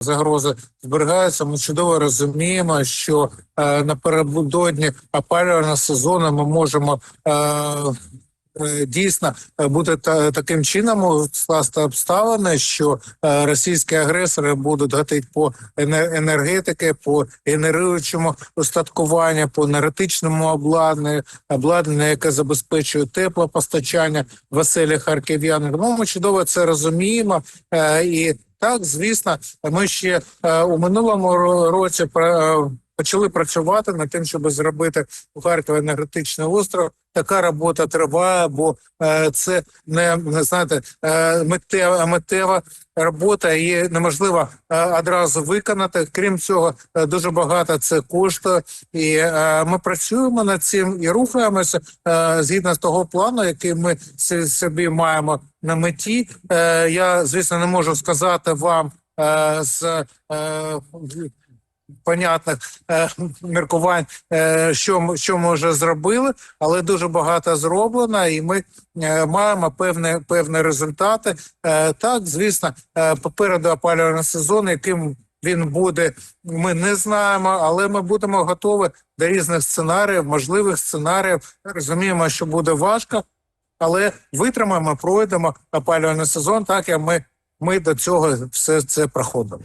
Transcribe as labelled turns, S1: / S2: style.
S1: загрози зберігаються. Ми чудово розуміємо, що е, напередодні опалювального сезону ми можемо. Е, е, Дійсно, е, та, таким чином скласти обставини, що е, російські агресори будуть гатити по енергетики, по генеруючому устаткуванню, по енергетичному обладнанню, обладнання, яке забезпечує теплопостачання в оселі харків'ян. Тому ми чудово це розуміємо. Е, І так, звісно, ми ще е, у минулому році е, почали працювати над тим, щоб зробити у Харкові енергетичний остров. Така робота триває, бо е, це не, знаєте е, миттєва миттєва робота і неможливо е, одразу виконати. Крім цього, е, дуже багато це коштує, і е, ми працюємо над цим і рухаємося е, згідно з того плану, який ми собі маємо на меті. Е, я звісно не можу сказати вам е, з е, понятних е, міркувань, е, що що ми вже зробили, але дуже багато зроблено, і ми е, маємо певні певні результати. Е, так, звісно, е, попереду опалювальний сезон, яким він буде, ми не знаємо, але ми будемо готові до різних сценаріїв, можливих сценаріїв. Розуміємо, що буде важко, але витримаємо, пройдемо опалювальний сезон, так як ми, ми до цього все це проходимо.